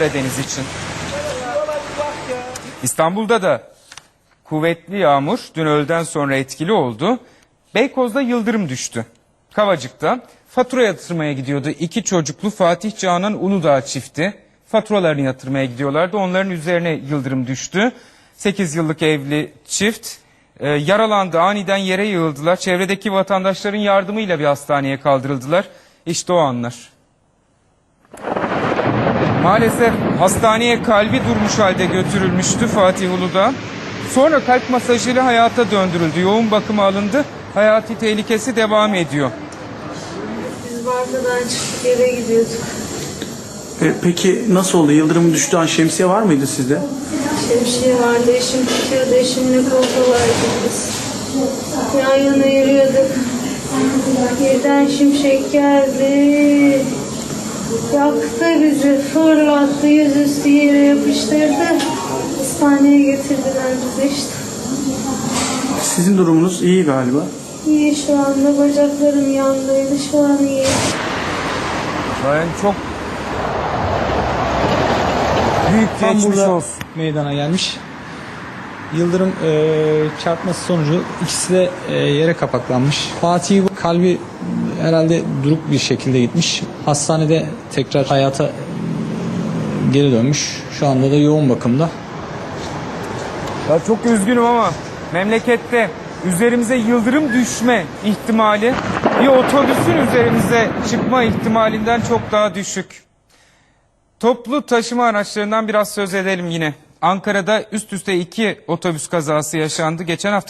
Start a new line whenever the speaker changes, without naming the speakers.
Karadeniz için. İstanbul'da da kuvvetli yağmur dün öğleden sonra etkili oldu. Beykoz'da yıldırım düştü. Kavacık'ta fatura yatırmaya gidiyordu. İki çocuklu Fatih Canan Uludağ çifti. Faturalarını yatırmaya gidiyorlardı. Onların üzerine yıldırım düştü. 8 yıllık evli çift e, yaralandı. Aniden yere yığıldılar. Çevredeki vatandaşların yardımıyla bir hastaneye kaldırıldılar. İşte o anlar. Maalesef hastaneye kalbi durmuş halde götürülmüştü Fatih Uludağ. Sonra kalp masajıyla hayata döndürüldü. Yoğun bakıma alındı. Hayati tehlikesi devam ediyor.
Biz bankadan çıktık eve gidiyorduk.
E, peki nasıl oldu? Yıldırımın düştüğü an şemsiye var mıydı sizde?
Şemsiye vardı, eşim tutuyordu, eşimle koltuğulaydık biz. Yan yana yürüyorduk. Birden şimşek geldi. Yaktı bizi, fırlattı, yüzüstü yere yapıştırdı. Hastaneye getirdiler bizi işte.
Sizin durumunuz iyi galiba.
İyi şu anda bacaklarım yandıydı, şu an iyi.
Yani çok büyük
Tam
geçmiş
burada
olsun.
meydana gelmiş. Yıldırım e, çarpması sonucu ikisi de e, yere kapaklanmış. Fatih kalbi herhalde duruk bir şekilde gitmiş. Hastanede tekrar hayata geri dönmüş. Şu anda da yoğun bakımda.
Ya çok üzgünüm ama memlekette üzerimize yıldırım düşme ihtimali bir otobüsün üzerimize çıkma ihtimalinden çok daha düşük. Toplu taşıma araçlarından biraz söz edelim yine. Ankara'da üst üste iki otobüs kazası yaşandı. Geçen hafta